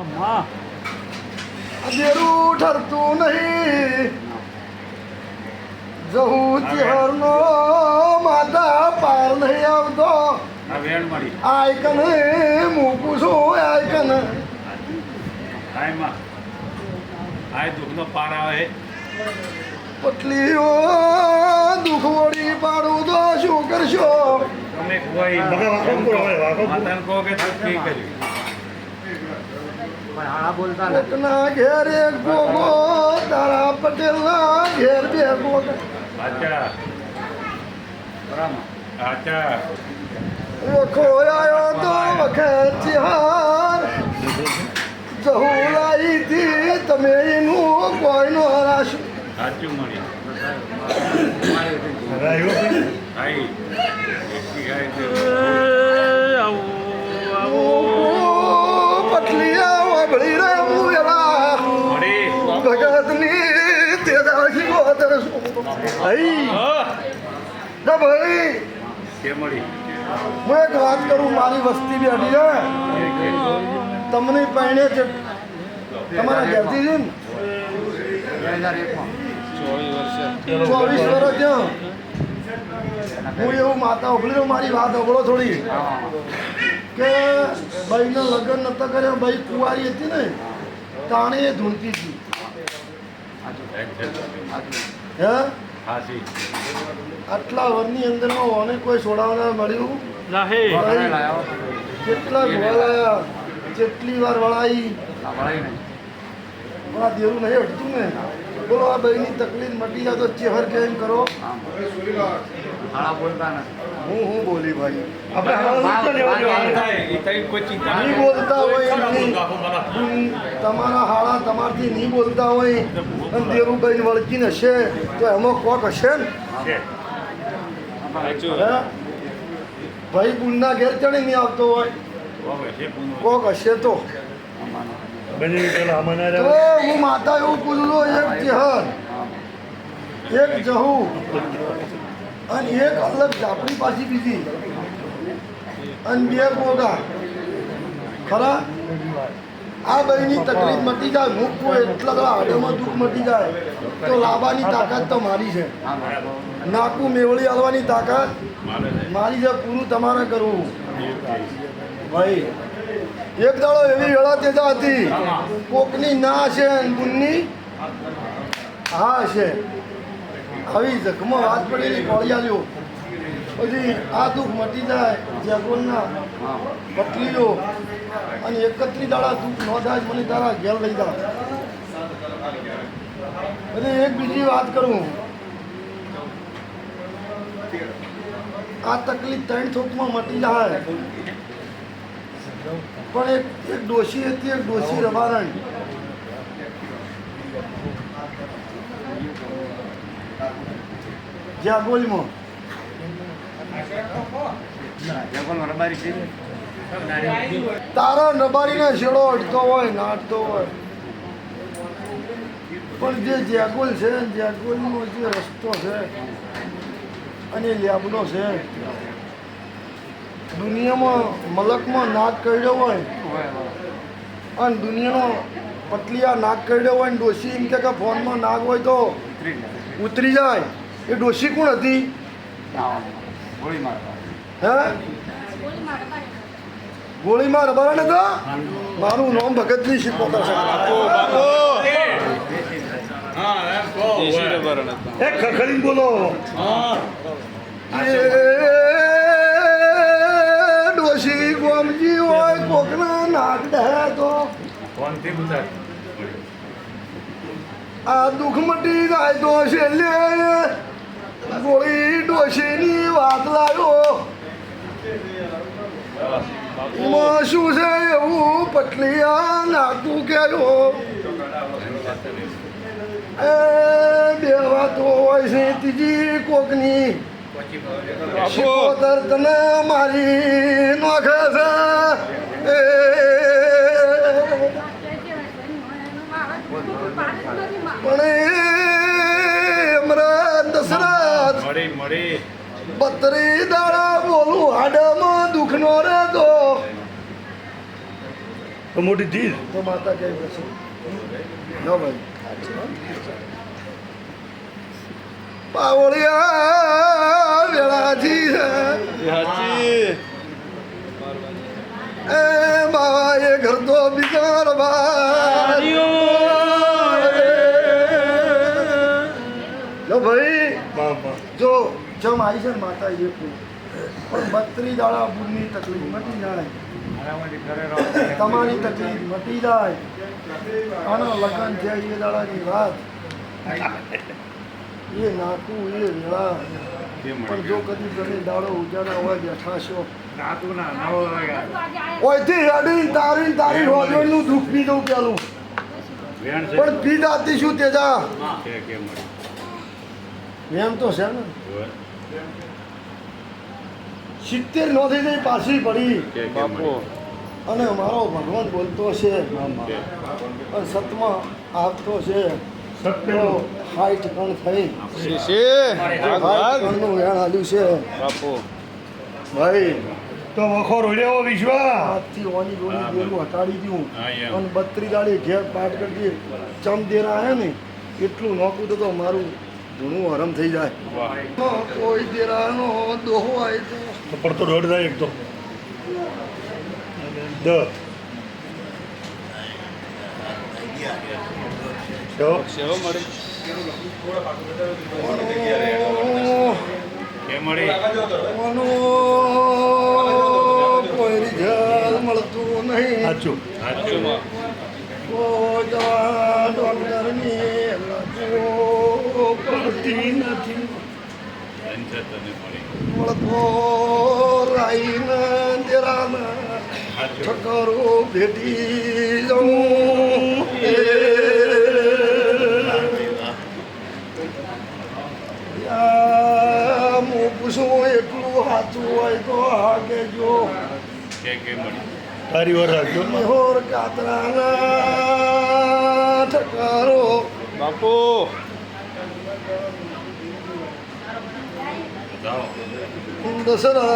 અમ્મા ઠરતું નહીં. જહું ચિહરનો માતા પાર નહીં આવતો. આ વેણ આયકન મૂકું છું આયકન. દુઃખનો પાર આવે. પટલીઓ દુઃખ વળી પાડું તો શું કરશો? તમે કોઈ માતાને કહો કે તકલીફ કર્યું કોકના ઘેર એક ગોગો તારા ઘેર બે ગોગા વખો આવ્યો તો વખત ચિહાર. જહુલાઈ થી તમે એનું કોઈનો હરાશ. સાચું મળી હઈ ના ભાઈ. કે હું એક વાત કરું, મારી વસ્તી બેઠી છે. તમને પહેણે છે તમારા ઘરથી છે ને? ચોવીસ વર્ષ ત્યાં હું એવું માતા ઉભરી મારી વાત અવળો થોડી. કે ભાઈના લગ્ન નતા કર્યા, ભાઈ કુંવારી હતી ને, તાણે એ ધૂણતી હતી. હે? હાસી આટલા વર્ષની અંદરમાં ઓને કોઈ છોડાવના મળ્યું? કેટલા વળાયા કેટલી વાર વળાઈ. આ દેવું નહીં. હટતું ને? બોલો આ ભાઈની તકલીફ મટી જાય તો ચેહર કેમ કરો? હું. હું બોલી ભાઈ? આપણે નહીં બોલતા હોય તમારા હાળા તમારથી નહીં બોલતા હોય. અને દેવુભાઈ વળગીને હશે તો એમાં કોક હશે ને? ભાઈ બુનના ઘેર ચડી નહીં આવતો હોય. કોક હશે તો. તો હું માતા એવું પૂજલો એક ચેહર એક જહુ અને એક અલગ ઝાપડી પાછી બીજી અને બે ગોગા. ખરા? આ બહેની તકલીફ મટી જાય મૂકવું એટલા તો આડોમાં દુઃખ મટી જાય. તો લાવવાની તાકાત તો મારી છે. નાકું મેવળી હાલવાની તાકાત મારી છે, પૂરું તમારે કરવું. ભાઈ, એક દાડો એવી વેળા તેજા હતી. કોકની ના છે બુનની હા છે. આવી જખમાં વાત પડેલી પડી આવ્યો પછી આ દુઃખ મટી જાય, જગોનના પટલીઓ. અને એકત્રી દાડા દુઃખ થાય મને તારા ઘેર લઈ જા. અને એક બીજી વાત કરું. આ તકલીફ ત્રણ થોકમાં મટી જાય. પણ એક એક ડોશી હતી, એક ડોશી રબારણ. જાગોલમાં તારા નબારીને છેડો અડતો હોય નાટતો હોય. પણ જે જેગોલ છે જેગોલનો જે રસ્તો છે અને લેબનો છે દુનિયામાં મલકમાં નાક કરડ્યો હોય અને દુનિયાનો પતલિયા નાક કરડ્યો હોય ને ડોશી એમ કે કે ફોનમાં નાક હોય તો ઉતરી જાય. એ ડોશી કોણ હતી? હે? ગોળીમાં રબારણ હતા મારું નામ ભગતની શિકોતર છે. એ ખખડી બોલો. ડોશી ગોમજી હોય કોકના નાક દે તો. આ દુઃખ મટી જાય તો છેલ્લે ગોળી ડોશીની વાત લાવ્યો એમાં શું છે એવું પટલિયા નાતું કેજો. એ બે વાતો હોય છે ત્રીજી કોકની. શિકોતર તને મારી નોખે છે. એ પણ એ હમણાં દશરથ બત્રી દાડા બોલું હાડમાં દુઃખનો રહેતો તો મોટી ચીજ. તો માતા કે બેસો? પાવળિયા વેળાજી એ બાવા એ ઘર તો બિચાર ભાઈ. જો જમ આવી છે ને માતા એ પણ બત્રી દાડા બુડની તકલીફ મટી જાય. તમારી તકલીફ મટી જાય. આના લગ્ન છે એ દાડાની વાત. એ નાખું એ વેળા. પણ જો કદી તમે દાડો ઉજાડા હોય બેઠા છો ઓયથી હેડી તારી તારી દુઃખ પી દઉં પેલું. પણ પી શું તેજા? એમ તો છે ને. સિત્તેર નો થઈ જાય પાછી પડી. અને મારો ભગવાન બોલતો છે અને સતમાં આવતો છે. હાઈટ પણ થઈ. કણનું વેણ હાલ્યું છે. ભાઈ. તો વખો રોડ્યો વિશ્વા. હાથથી ઓની ગોળી ગોળું હટાડી દઉં અને બત્રી દાડી ઘેર પાટ કરી ચમ દેરા આવ્યા ને એટલું નોકું તો તો મારું ઘણું આરામ થઈ જાય. કોઈ દેરાનો દોહો આવે તો. પડતો તો દોઢ થાય એક તો દ. મળતું નહીં. સાચું. કોઈ નથી દેરાના ઠકરો ભેટી હું પૂછું એટલું સાચું હોય તો હા કેજો તારી વાર રાખજો નિહોર કાતરાના ઠકારો બાપુ. દસરા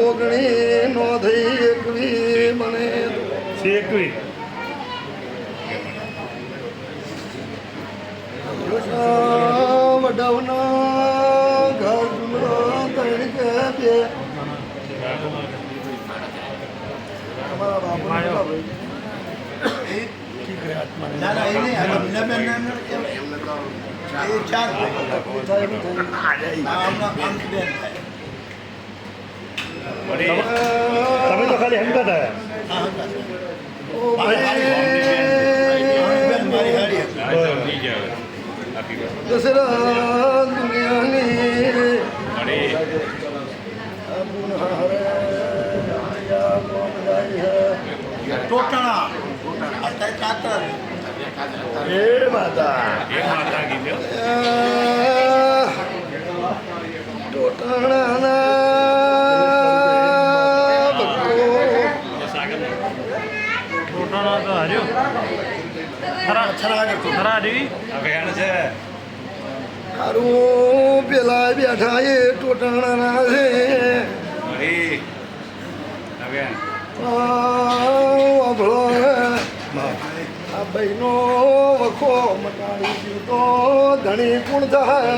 ઓગણી નો થઈ એકવી મને શેકવી વડવના ઘર તરીકે બે તમારા બાપુ ના ના એ નહીં આ લગ્ન બેન ના કહેવાય. એ ચાર તમે તો ખાલી આ હતા. દસરા દુનિયાની ટોટાણા અત્યારે પેલા બેઠા એ ટોટાણાના છે બહેનો વખો મટાડી દીધો ધણી ગુણ થાય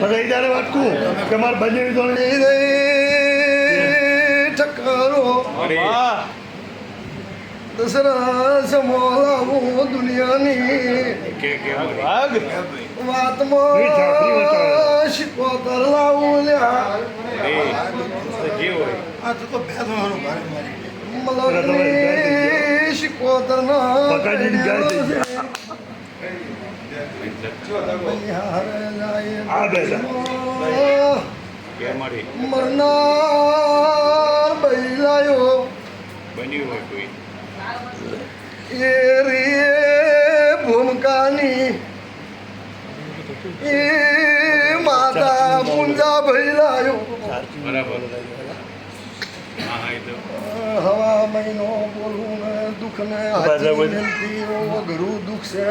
બધા વાટકું કે મારે બંને તો ટકરો દસરા સમોલાવું દુનિયાની વાતમાં શીખવતર લાવું લ્યા. તો તો ભેદવાનું ભારે મારી. મરનાર બૈલાયો. એ રે ભૂમકાની. એ માતા પુંજા ભૈલાયો. હવા મહિનો બોલું ને દુઃખ ને. હાથી ઘરું દુઃખ છે.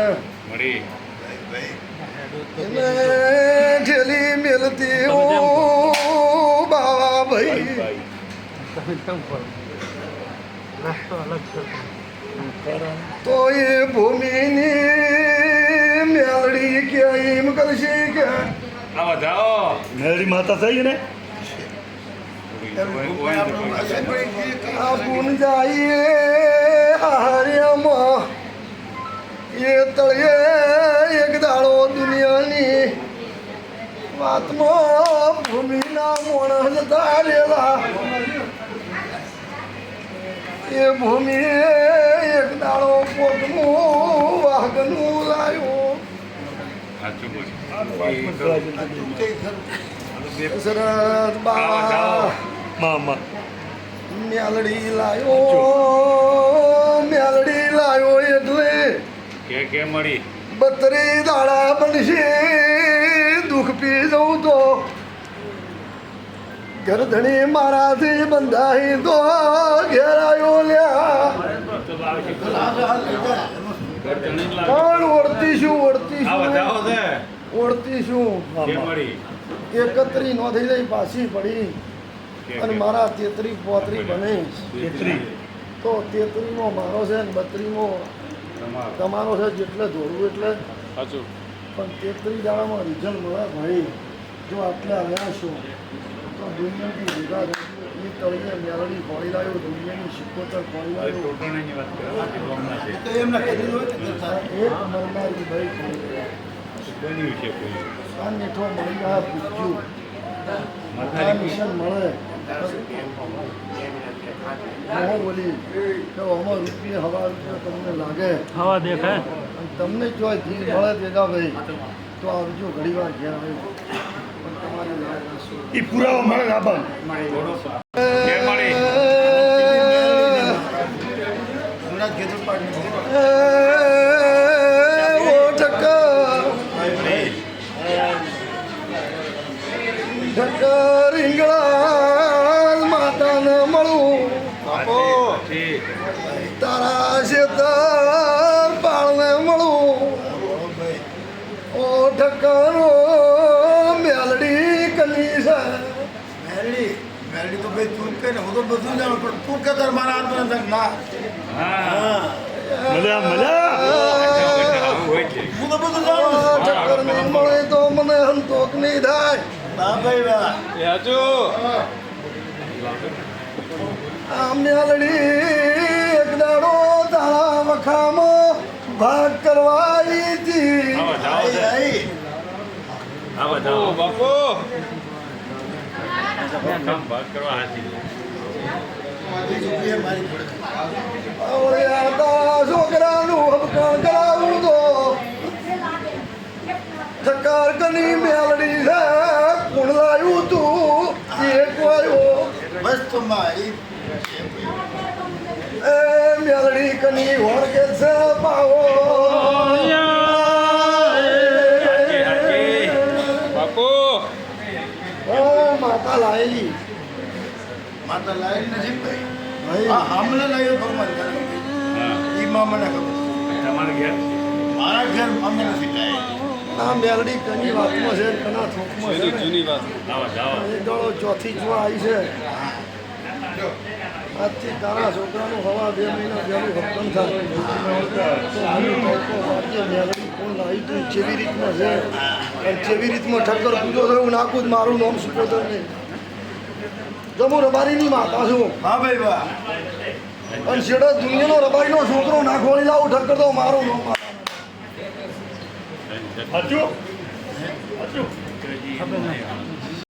ઠેલી મેલતી ઓ બાવા ભાઈ તો એ ભૂમિની મેલડી કે એમ કરશે કે? આવા જાઓ. મેલડી માતા થઈ ને? ગુણ જાઈએ હાર્યામાં એ તળિયે એક દાડો દુનિયાની વાતમાં ભૂમિના મોણ રહેલા એ ભૂમિ એક દાડો પોતનું વાઘનું લાયો સાચું દશરથ બા મામા. મેલડી લાયો મેલડી લાયો એટલે કે કે મળી? બત્રી દાડા બનશે દુઃખ પી જવું તો. ગરધણી મારાથી બંધાઈ તો ઘેરાયો લ્યા. પણ ઓળતી શું ઓળતી શું ઓળતી શું એકત્રી નો થઈ જાય પાછી પડી. અને મારા તેત્રી પોત્રી બને. તેત્રી તો તેત્રીમો મારો છે ને બત્રીમો તમારો. તમારો છે જેટલે દોડવું એટલે. પણ તેત્રી દાડામાં રિઝલ્ટ મળે ભાઈ. જો આટલે આવ્યા છો તો દુનિયાથી ભેગા એ તળિયે મેળવી ફોડી લાવ્યો દુનિયાની સિકોતર ફોડી લાવ્યો ટોટલની વાત કરો. કે ગામના છે? તો એમને કીધું હોય ને કે સાહેબ, એક મરનારી ભાઈ ફોડી લાવ્યો. બન્યું છે કોઈ પૂછ્યું આ મિશન મળે તમને લાગે દેખાય તમને જો ધીર મળે ભેગા ભાઈ તો આવજો ઘડી વાર ઘેર. એ પુરાવો મળે આપણ ઠક્કરો મેલડી કની છે મેલડી મેરડી તો ભાઈ તું કે હું તો બધું જાણું પણ તું કે તાર મારા હાથમાં અંદર ના હા મજા છે હું તો બધું જાણું ચક્કર નહીં મળે તો મને સંતોક નહીં થાય ના ભાઈ વાહ આ મેલડી એક દાડો તારા વખામાં ભાગ કરવા આવી હતી આવા જાઓ આઈ, છે આઈ. બાપુ. કામ છોકરાનું હબકાણ કરાવું તો ઠક્કર કની મેલડી છે તું એક વાયો એ મેલડી કની વળગે છે પાવો લાયેલી. માતા લાવી નથી ભાઈ. ભાઈ હા હમણાં લાવ્યો ભગવાન એ માં મને ખબર. તમારે ઘેર મારા ઘેર અમને નથી લાવી આ મેલડી કની વાતમાં છે કના થોકમાં છે. જૂની વાત. એ દાડો ચોથી જોવા આવી છે. આજથી તારા છોકરાનું હવા બે મહિના પહેલું હપ્તમ થાય. તો મને ટોકો વાંચે મેલડી કોણ લાવી તું જેવી રીતમાં છે? અને જેવી રીતમાં ઠક્કર પૂજો થયું નાખું જ મારું નામ સુપોતર નહીં. જો હું રબારીની માતા છું. હા ભાઈ વાહ. અને છેડો દુનિયાનો રબારીનો છોકરો નાખવાની લાવું ઠક્કર તો મારો નો સાચું? સાચું? ખબર નહીં.